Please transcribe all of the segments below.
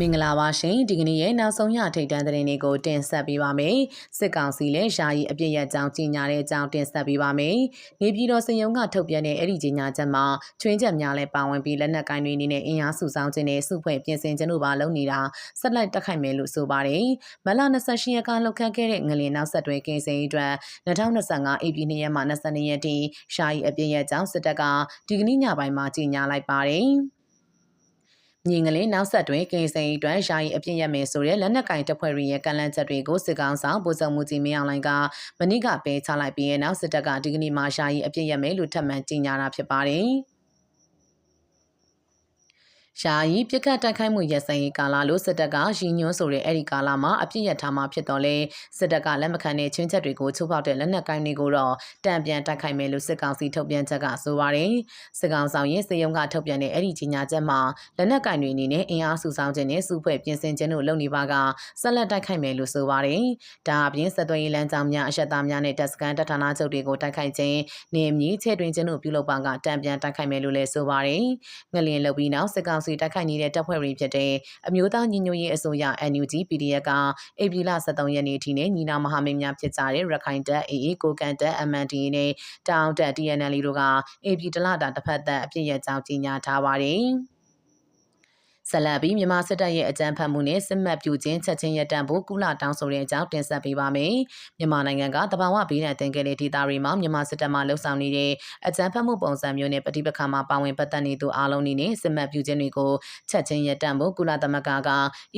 မင်္ဂလာပါရှင်ဒီကနေ့ရဲ့နောက်ဆုံးရထိတ်တန်းသတင်းတွေကိုတင်ဆက်ပေးပါမယ်စစ်ကောင်စီလည်းယာယီအပြစ်ရကြောင်းကြီးညာတဲ့အကြောင်းတင်ဆက်ပေးပါမယ်နေပြည်တော်စင်ယုံကထုတ်ပြန်တဲ့အဲ့ဒီကြီးညာချက်မှာချွင်းချက်များလည်းပါဝင်ပြီးလက်နက်ကိုင်းတွေအနေနဲ့အင်အားစုဆောင်ခြင်းနဲ့စုဖွဲ့ပြင်ဆင်ခြင်းတို့ပါလုပ်နေတာဆက်လက်တက်ခိုက်မယ်လို့ဆိုပါတယ်မလ28ရက်ကလှုပ်ခတ်ခဲ့တဲ့ငလင်နောက်ဆက်တွဲကင်းစင်အတွက်2025 AP 2ရက်မှ22ရက်ထိယာယီအပြစ်ရကြောင်းစစ်တပ်ကဒီကနေ့ညပိုင်းမှာကြီးညာလိုက်ပါတယ် ညီငလေးနောက်ဆက်တွင်ကင်စိန်အတွက်ယာယီအပြစ်ရမယ်ဆိုတဲ့လက်နက်ကင်တပ်ဖွဲ့တွေရဲ့ကန့်လန့်ချက်တွေကိုစစ်ကောင်ဆောင်ဗိုလ်ချုပ်မှုကြီးမင်းအောင်လှိုင်ကမနေ့ကပေးချလိုက်ပြီးနောက်စစ်တပ်ကဒီကနေ့မှယာယီအပြစ်ရမယ်လို့ထပ်မံကြေညာတာဖြစ်ပါတယ်။ ယာယီပြစ်ခတ်တိုက်ခိုက်မှုရစရေးကာလလို့စစ်တပ်ကရည်ညွှန်းဆိုတဲ့အဲ့ဒီကာလမှာအပြစ်ရထားမှာဖြစ်တော့လေစစ်တပ်ကလက်မခံတဲ့ချင်းချက်တွေကိုချိုးဖောက်တဲ့လက်နက်ကိုင်းတွေကိုတော့တံပြန်တိုက်ခိုက်မယ်လို့စစ်ကောင်စီထုတ်ပြန်ချက်ကဆိုပါတယ်စစ်ကောင်ဆောင်ရင်စေယုံကထုတ်ပြန်တဲ့အဲ့ဒီကြီးညာချက်မှာလက်နက်ကိုင်းတွေအနေနဲ့အင်အားစုဆောင်ခြင်းနဲ့စုဖွဲ့ပြင်ဆင်ခြင်းတို့လုပ်နေပါကဆက်လက်တိုက်ခိုက်မယ်လို့ဆိုပါတယ်ဒါအပြင်ဆက်သွယ်ရေးလမ်းကြောင်းများအဆက်သားများနဲ့တပ်စကန်တပ်ဌာနချုပ်တွေကိုတိုက်ခိုက်ခြင်းနေမြေချဲ့တွင်ခြင်းတို့ပြုလုပ်ပါကတံပြန်တိုက်ခိုက်မယ်လို့လည်းဆိုပါတယ်ငလျင်လုပ်ပြီးနောက်စစ်ကောင်စီတိုက်ခိုက်နေတဲ့တပ်ဖွဲ့တွေဖြစ်တဲ့အမျိုးသားညီညွတ်ရေးအစိုးရ NUG PDF ကဧပြီလ23ရက်နေ့ထိနဲ့ညီနာမဟာမိတ်များဖြစ်ကြတဲ့ရခိုင်တပ် AA ကိုကန်တပ် MND နဲ့တောင်တပ် TNL တို့ကဧပြီတလတာတစ်ဖက်သက်အပြစ်ရကြောင်းကြေညာထားပါတယ်။ ဆက်လက်ပြီးမြန်မာစစ်တပ်ရဲ့အကြမ်းဖက်မှုနဲ့စစ်မှတ်ပြုခြင်းချက်ချင်းရပ်တန့်ဖို့ကုလတောင်းဆိုတဲ့အကြောင်းတင်ဆက်ပေးပါမယ်။မြန်မာနိုင်ငံကတဘာဝဘေးဒဏ်တင်ခဲ့တဲ့ဒေသတွေမှာမြန်မာစစ်တပ်မှလှုပ်ဆောင်နေတဲ့အကြမ်းဖက်မှုပုံစံမျိုးနဲ့ပဋိပက္ခမှာပါဝင်ပတ်သက်နေသူအားလုံးနဲ့စစ်မှတ်ပြုခြင်းတွေကိုချက်ချင်းရပ်တန့်ဖို့ကုလသမဂ္ဂက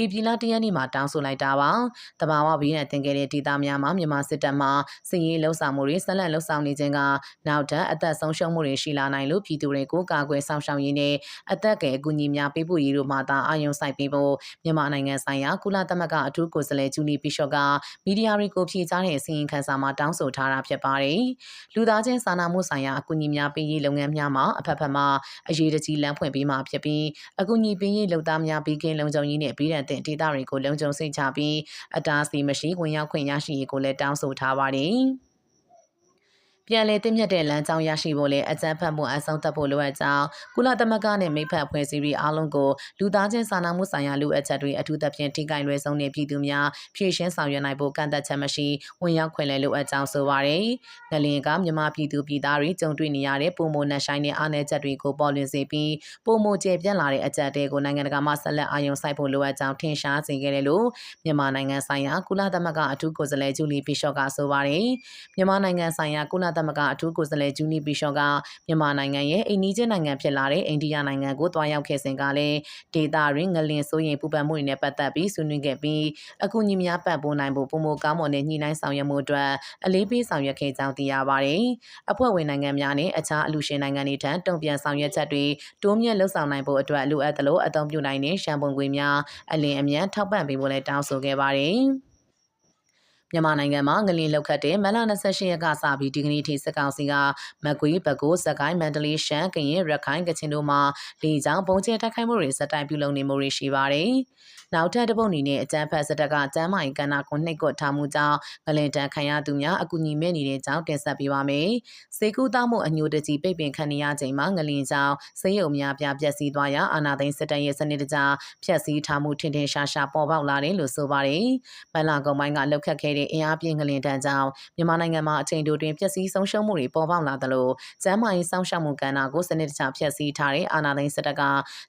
ဤပြည်လာတရနေ့မှာတောင်းဆိုလိုက်တာပါ။တဘာဝဘေးဒဏ်တင်ခဲ့တဲ့ဒေသများမှာမြန်မာစစ်တပ်မှစစ်ရေးလှုပ်ဆောင်မှုတွေဆက်လက်လှုပ်ဆောင်နေခြင်းကနောက်ထပ်အသက်ဆုံးရှုံးမှုတွေရှိလာနိုင်လို့ပြည်သူတွေကိုကာကွယ်ဆောင်ရှောက်ရေးနဲ့အသက်ကယ်အကူအညီများပေးဖို့ရေးတို့မှာသာအာရုံစိုက်ပေးဖို့မြန်မာနိုင်ငံဆိုင်ရာကုလသမဂ္ဂအထူးကိုယ်စားလှယ်ဂျူလီဘီရှော့ကမီဒီယာတွေကိုဖြေကြားတဲ့အစီရင်ခံစာမှာတောင်းဆိုထားတာဖြစ်ပါတယ်။လူသားချင်းစာနာမှုဆိုင်ရာအကူအညီများပေးရေးလုပ်ငန်းများမှာအဖက်ဖက်မှအရေးတကြီးလမ်းဖွင့်ပေးမှာဖြစ်ပြီးအကူအညီပေးရေးလုပ်သားများပြီးကင်းလုံခြုံရေးနဲ့ပြည်ထန်တဲ့ဒေသတွေကိုလုံခြုံစိတ်ချပြီးအတားအဆီးမရှိဝင်ရောက်ခွင့်ရရှိရေးကိုလည်းတောင်းဆိုထားပါတယ်။ ပြန်လည်သိမြတ်တဲ့လမ်းကြောင်းရရှိဖို့လည်းအကြံဖတ်မှုအဆုံးသတ်ဖို့လိုအပ်ကြောင်းကုလသမဂ္ဂနဲ့မိဖက်ဖွဲ့စည်းပြီးအားလုံးကိုလူသားချင်းစာနာမှုဆိုင်ရာလူအပ်ချက်တွေအထူးသဖြင့်ထိခိုက်လွယ်ဆုံးတဲ့ပြည်သူများဖြည့်ရှင်းဆောင်ရွက်နိုင်ဖို့ကန့်သက်ချက်မရှိဝင်ရောက်ခွင့်လည်းလိုအပ်ကြောင်းဆိုပါရယ်။ငလင်ကမြန်မာပြည်သူပြည်သားတွေကြုံတွေ့နေရတဲ့ပုံမနက်ဆိုင်တဲ့အားနည်းချက်တွေကိုပေါ်လွင်စေပြီးပုံမကျေပြန့်လာတဲ့အကြက်တွေကိုနိုင်ငံတကာမှဆက်လက်အာရုံစိုက်ဖို့လိုအပ်ကြောင်းထင်ရှားစေခဲ့တယ်လို့မြန်မာနိုင်ငံဆိုင်ရာကုလသမဂ္ဂအထူးကိုယ်စားလှယ်ဂျူလီဘီရှော့ကဆိုပါရယ်။မြန်မာနိုင်ငံဆိုင်ရာကုလသမဂ္ဂအထူးကိုယ်စားလှယ်ဂျူနီဘီရှော့ကမြန်မာနိုင်ငံရဲ့အိန္ဒိယနိုင်ငံဖြစ်လာတဲ့အိန္ဒိယနိုင်ငံကိုတွားရောက်ခဲ့စဉ်ကလည်းဒေတာရင်းငလင်စိုးရင်ပူပန်မှုတွေနဲ့ပတ်သက်ပြီးဆွေးနွေးခဲ့ပြီးအကူအညီများပံ့ပိုးနိုင်ဖို့ပုံမကောင်းမွန်တဲ့ညှိနှိုင်းဆောင်ရွက်မှုအတွက်အလေးပေးဆောင်ရွက်ခဲ့ကြောင်းသိရပါတယ်။အဖွဲ့ဝင်နိုင်ငံများနဲ့အခြားအလူရှင်နိုင်ငံတွေထံတုံ့ပြန်ဆောင်ရွက်ချက်တွေတိုးမြင့်လှုပ်ဆောင်နိုင်ဖို့အတွက်လိုအပ်သလိုအသုံးပြုနိုင်တဲ့ရှမ်းပုံငွေများအလင်းအမြန်ထောက်ပံ့ပေးဖို့လည်းတောင်းဆိုခဲ့ပါတယ်။ မြန်မာနိုင်ငံမှာငလင်လောက်ခတ်တဲ့မလ28ရက်ကစပြီးဒီကနေ့ထိစစ်ကောင်စီကမကွေးဘကိုးစကိုင်းမန္တလေးရှမ်းကရင်ရခိုင်ကချင်တို့မှာလေကြောင်းပုံကျဲတိုက်ခိုက်မှုတွေစတိုင်ပြုလုပ်နေမှုတွေရှိပါတယ်။နောက်ထပ်တပုတ်အနေနဲ့အကြမ်းဖက်စစ်တပ်ကကျမ်းမာရေးကဏ္ဍကိုနှိပ်ကွပ်ထားမှုကြောင့်ငလင်တန်ခံရသူများအကူအညီမဲ့နေတဲ့ကြောင်းတင်ဆက်ပေးပါမယ်။စေကူတောက်မှုအညိုတကြီးပိတ်ပင်ခံနေရချိန်မှာငလင်ကြောင့်ဆေးရုံများပြပျက်စီးသွားရာအာနာသိန်းစစ်တပ်ရဲ့စနစ်တကျဖျက်ဆီးထားမှုထင်ထင်ရှားရှားပေါ်ပေါက်လာတယ်လို့ဆိုပါတယ်။ဗန်လာကုံပိုင်းကလှုပ်ခတ်ခဲ့တဲ့အင်အားပြင်းငလင်တန်ကြောင့်မြန်မာနိုင်ငံမှာအချိန်တိုတွင်ပျက်စီးဆုံးရှုံးမှုတွေပေါ်ပေါက်လာသလိုကျမ်းမာရေးစောင့်ရှောက်မှုကဏ္ဍကိုစနစ်တကျဖျက်ဆီးထားတဲ့အာနာသိန်းစစ်တပ်က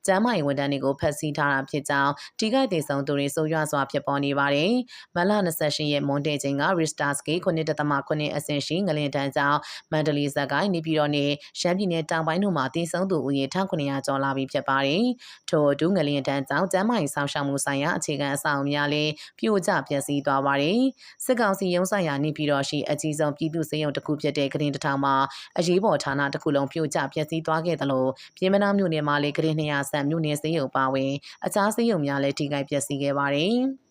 ကျမ်းမာရေးဝန်ထမ်းတွေကိုဖျက်ဆီးထားတာဖြစ်ကြောင်းထိခိုက်ဒေဆုံးသူတွေဆိုးရွားစွာဖြစ်ပေါ်နေပါတယ်။မလ28ရက်မွန်တေချိန်က Ristarsky 9.9အဆင့်ရှိငလင်တန်းကြောင့်မန္တလေးဇက်ကိုင်းနေပြည်တော်နဲ့ရှမ်းပြည်နယ်တောင်ပိုင်းတို့မှာတည်ဆုံသူဦးရေ1900ကျော်လာပြီဖြစ်ပါတယ်။ထို့အတူငလင်တန်းကြောင့်ကျမ်းမာရေးဆောင်ရှောက်မှုဆိုင်ရာအခြေခံအဆောက်အအုံများလည်းပြိုကျပျက်စီးသွားပါတယ်။စစ်ကောင်စီရုံးဆိုင်ရာနေပြည်တော်ရှိအကြီးဆုံးပြည်သူ့စေယုံတစ်ခုဖြစ်တဲ့ကရင်တထောင်မှာအရေးပေါ်ဌာနတစ်ခုလုံးပြိုကျပျက်စီးသွားခဲ့သလိုပြည်မနာမြို့နယ်မှာလည်းကရင်200ဆန်မြို့နယ်စေယုံပါဝင်အခြားစေယုံများလည်းထိခိုက်ပျက်စီးခဲ့ပါတယ်။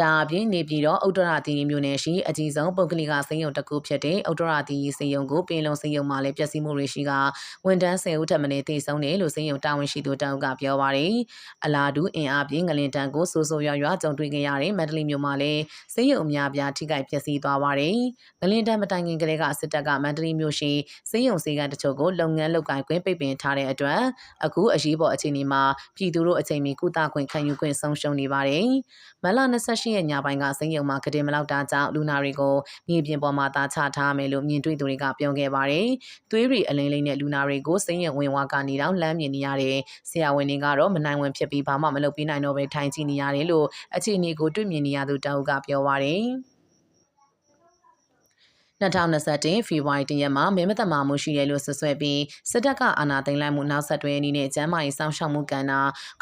ဒါအပြင်နေပြည်တော်ဥတ္တရာတီမြို့နယ်ရှိအကြီးဆုံးပုဂ္ဂလိကစေယုံတစ်ခုဖြစ်တဲ့ဥတ္တရာတီစေယုံကိုပင်လုံစေယုံမှာလည်းပျက်စီးမှုတွေရှိကဝန်တန်း10ဦးထပ်မံတေဆုံးတယ်လို့စေယုံတာဝန်ရှိသူတောက်ကပြောပါရယ်အလာဒူအင်အားပြင်ငလင်တန်ကိုစိုးစိုးရွားရွားကြုံတွေ့ခဲ့ရတဲ့မန္တလေးမြို့မှာလည်းစေယုံအများပြားထိခိုက်ပျက်စီးသွားပါရယ်ငလင်တန်မတိုင်ခင်ကလေးကစစ်တပ်ကမန္တလေးမြို့ရှိစေယုံစေကန်တချို့ကိုလုပ်ငန်းလုပ်ကိုင်ခွင့်ပိတ်ပင်ထားတဲ့အတွက်အခုအရေးပေါ်အခြေအနေမှာပြည်သူတို့အချိန်မီကုသခွင့်ခံယူခွင့်ဆုံးရှုံးနေပါတယ်မလ28ရက်ညပိုင်းကစိမ်းရုံမှာကတင်မလောက်တာကြောင့်လူနာတွေကိုမြေပြင်ပေါ်မှာတာချထားမယ်လို့မြင်တွေ့သူတွေကပြောခဲ့ပါတယ်။သွေးရီအလင်းလေးနဲ့လူနာတွေကိုစိမ်းရုံဝင်ဝါကနေတော့လမ်းမြင်နေရတယ်။ဆရာဝန်တွေကတော့မနိုင်ဝင်ဖြစ်ပြီးဘာမှမလုပ်ပြီးနိုင်တော့ပဲထိုင်ကြည့်နေရတယ်လို့အခြေအနေကိုတွေ့မြင်နေရသူတောက်ကပြောပါတယ်။ 2021ဖေဖော်ဝါရီလရက်မှာမဲမသက်မာမှုရှိတယ်လို့ဆွဆွဲပြီးစစ်တပ်ကအာဏာသိမ်းလိုက်မှုနောက်ဆက်တွဲအနေနဲ့ကျန်းမာရေးစောင့်ရှောက်မှုကဏ္ဍ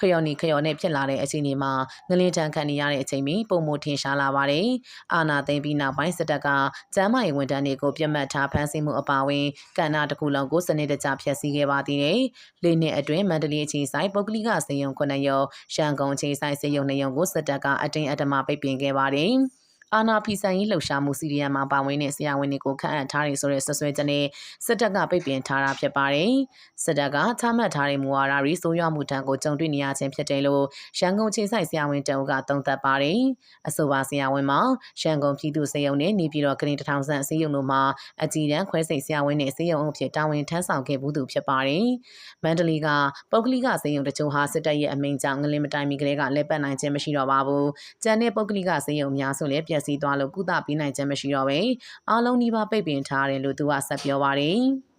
ခရော်နီခရော်နဲ့ဖြစ်လာတဲ့အခြေအနေမှာငလင်းတန်းခံနေရတဲ့အချိန်မှာပုံမှုထင်ရှားလာပါတယ်။အာဏာသိမ်းပြီးနောက်ပိုင်းစစ်တပ်ကကျန်းမာရေးဝန်ထမ်းတွေကိုပြတ်မှတ်ထားဖမ်းဆီးမှုအပါအဝင်ကဏ္ဍတစ်ခုလုံးကိုစနစ်တကျဖျက်ဆီးခဲ့ပါသေးတယ်။လေးနှစ်အတွင်းမန္တလေးအခြေဆိုင်ပုဂ္ဂလိကစေယုံ9ရုံရန်ကုန်အခြေဆိုင်စေယုံ2ရုံကိုစစ်တပ်ကအတင်းအဓမ္မပိတ်ပင်ခဲ့ပါတယ်။ အာနာဖီဆိုင်ရေးလှုပ်ရှားမှုစီရီယံမှာပါဝင်တဲ့ဆရာဝန်တွေကိုခန့်အပ်ထားတယ်ဆိုတဲ့ဆွဆွဲချက်နဲ့စစ်တပ်ကပိတ်ပင်ထားတာဖြစ်ပါတယ်။စစ်တပ်ကချမှတ်ထားတဲ့မူဝါဒတွေစိုးရွားမှုတန်းကိုကြုံတွေ့နေရခြင်းဖြစ်တယ်လို့ရန်ကုန်ချိန်ဆိုင်ဆရာဝန်တအုပ်ကသုံးသပ်ပါတယ်။အဆိုပါဆရာဝန်မှာရန်ကုန်ပြည်သူ့စေယုံနဲ့နေပြည်တော်ကရင်တထောင်ဆန့်စေယုံတို့မှာအကြည်တန်းခွဲစိတ်ဆရာဝန်နဲ့စေယုံအုပ်ဖြစ်တာဝန်ထမ်းဆောင်ခဲ့ဘူးသူဖြစ်ပါတယ်။မန္တလေးကပုဂ္ဂလိကစေယုံတချို့ဟာစစ်တပ်ရဲ့အမိန့်ကြောင့်ငလင်မတိုင်မီကလေးကလက်ပတ်နိုင်ခြင်းမရှိတော့ပါဘူး။ကျန်တဲ့ပုဂ္ဂလိကစေယုံများဆိုလည်းပျက်စီးသွားလို့ကုသပေးနိုင်ခြင်းမရှိတော့ပဲအားလုံးဒီပါပိတ်ပင်ထားတယ်လို့သူကဆက်ပြောပါတယ်။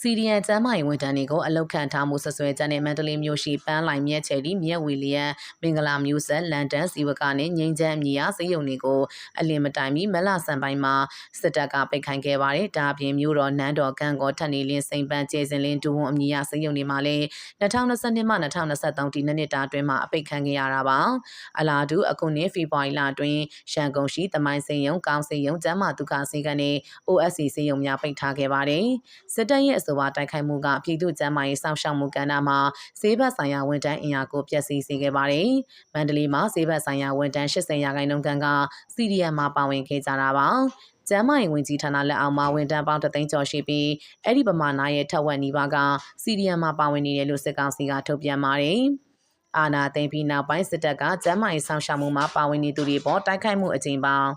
စီရီယန်ကျမ်းမာရေးဝန်ထမ်းတွေကိုအလောက်ခံထားမှုဆွဆွဲချက်နဲ့မန္တလေးမြို့ရှိပန်းလိုင်မြက်ချယ်ဒီမြက်ဝီလီယံမင်္ဂလာမျိုးဆက်လန်ဒန်စီဝကနဲ့ငိမ့်ချမ်းမြေရစေယုံတွေကိုအလင်မတိုင်မီမလဆန်ပိုင်းမှာစစ်တပ်ကပိတ်ခိုင်းခဲ့ပါတယ်။ဒါအပြင်မြို့တော်နန်းတော်ကန့်ကောထက်နေလင်းစိန်ပန်းကျဲစင်လင်းဒူဝွန်အမည်ရစေယုံတွေမှာလည်း2022မှ2023ဒီနှစ်နှစ်တာအတွင်းမှာအပိတ်ခံခဲ့ရတာပါ။အလားတူအခုနှစ်ဖေဖော်ဝါရီလအတွင်းရန်ကုန်ရှိတမိုင်းစိန်ယုံကောင်းစိန်ယုံကျမ်းမာဒုက္ခစေကနဲ့ OSC စေယုံများပိတ်ထားခဲ့ပါတယ်။စစ်တပ်ရဲ့အဆိုပါတိုက်ခိုက်မှုကပြည်သူ့ကျန်းမာရေးစောင့်ရှောက်မှုကဏ္ဍမှာဈေးဘက်ဆိုင်ရာဝန်ထမ်းအင်အားကိုပျက်စီးစေခဲ့ပါတယ်။မန္တလေးမှာဈေးဘက်ဆိုင်ရာဝန်ထမ်း80ရာခိုင်နှုန်းခန့်ကစီရီယံမှာပါဝင်ခဲ့ကြတာပါ။ကျမ်းမာရေးဝန်ကြီးဌာနလက်အောက်မှာဝန်ထမ်းပေါင်းတသိန်းကျော်ရှိပြီးအဲ့ဒီပမာဏရဲ့ထက်ဝက်နီးပါးကစီရီယံမှာပါဝင်နေတယ်လို့စစ်ကောင်စီကထုတ်ပြန်ပါတယ်။အာနာသိမ့်ပြီးနောက်ပိုင်းစစ်တပ်ကကျမ်းမာရေးဆောင်ရှာမှုမှာပါဝင်နေသူတွေပေါ်တိုက်ခိုက်မှုအကြိမ်ပေါင်း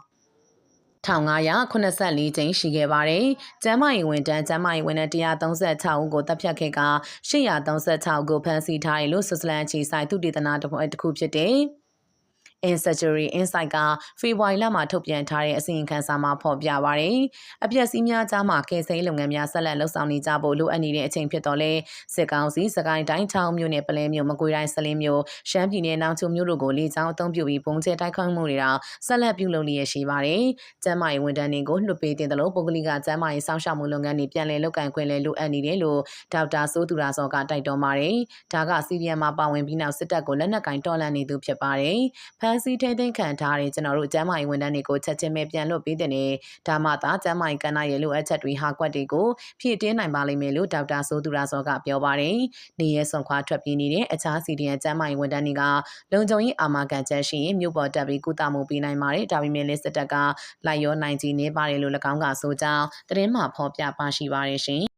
1584ကျင်းရှိခဲ့ပါတယ်။ကျမ်းမာရေးဝန်တန်းကျမ်းမာရေးဝန်ထမ်း136ဦးကိုတပ်ဖြတ်ခဲ့က836ကိုဖမ်းဆီးထားတယ်လို့ဆွစ်ဇာလန်ခြေဆိုင်သူတေသနာတစ်ခုဖြစ်တဲ့ In Surgery Insight ကဖေဖော်ဝါရီလမှာထုတ်ပြန်ထားတဲ့အစီရင်ခံစာမှာဖော်ပြပါရယ်။အပျက်စီးများကြားမှာကယ်ဆယ်လုပ်ငန်းများဆက်လက်လှုပ်ဆောင်နေကြဖို့လိုအပ်နေတဲ့အချိန်ဖြစ်တော့လဲစစ်ကောင်စီစကိုင်းတိုင်းချောင်းမြို့နယ်ပလဲမြို့မကွေးတိုင်းစလင်းမြို့ရှမ်းပြည်နယ်နောင်ချုံမြို့တို့ကိုလေကြောင်းအုံပြုပြီးပုံကျဲတိုက်ခိုက်မှုတွေတောင်ဆက်လက်ပြုလုပ်လျက်ရှိပါတယ်။ကျန်းမာရေးဝန်ထမ်းတွေကိုလွှတ်ပေးတင်တယ်လို့ပုဂ္ဂလိကကျန်းမာရေးစောင့်ရှောက်မှုလုပ်ငန်းတွေပြန်လည်လုပ်ကိုင်ခွင့်လည်းလိုအပ်နေတယ်လို့ဒေါက်တာစိုးသူရာစောကတိုက်တွန်းပါတယ်။ဒါကစီရီယံမှာပါဝင်ပြီးနောက်စစ်တပ်ကိုလက်နက်ကင်တော်လှန်နေသူဖြစ်ပါတယ်။ဖမ်းဆီးထိန်းသိမ်းခံထားတဲ့ကျွန်တော်တို့ကျန်းမာရေးဝန်ထမ်းတွေကိုချက်ချင်းပဲပြန်လွှတ်ပေးတဲ့နဲ့ဒါမှသာကျန်းမာရေးကဏ္ဍရဲ့လိုအပ်ချက်တွေဟာကွက်တွေကိုဖြည့်တင်းနိုင်ပါလိမ့်မယ်လို့ဒေါက်တာဆိုသူရာစောကပြောပါတယ်။နေရဲဆွန်ခွာထွက်ပြေးနေတဲ့အခြားစီဒီယန်ကျန်းမာရေးဝန်ထမ်းတွေကလုံခြုံရေးအာမခံချက်ရှိရင်မြို့ပေါ်တက်ပြီးကုသမှုပေးနိုင်ပါတယ်။ဒါပေမဲ့လည်းစစ်တပ်ကလိုက်ရောနိုင်ကြီးနေပါတယ်လို့၎င်းကဆိုကြောင်းသတင်းမှဖော်ပြပါရှိပါတယ်ရှင်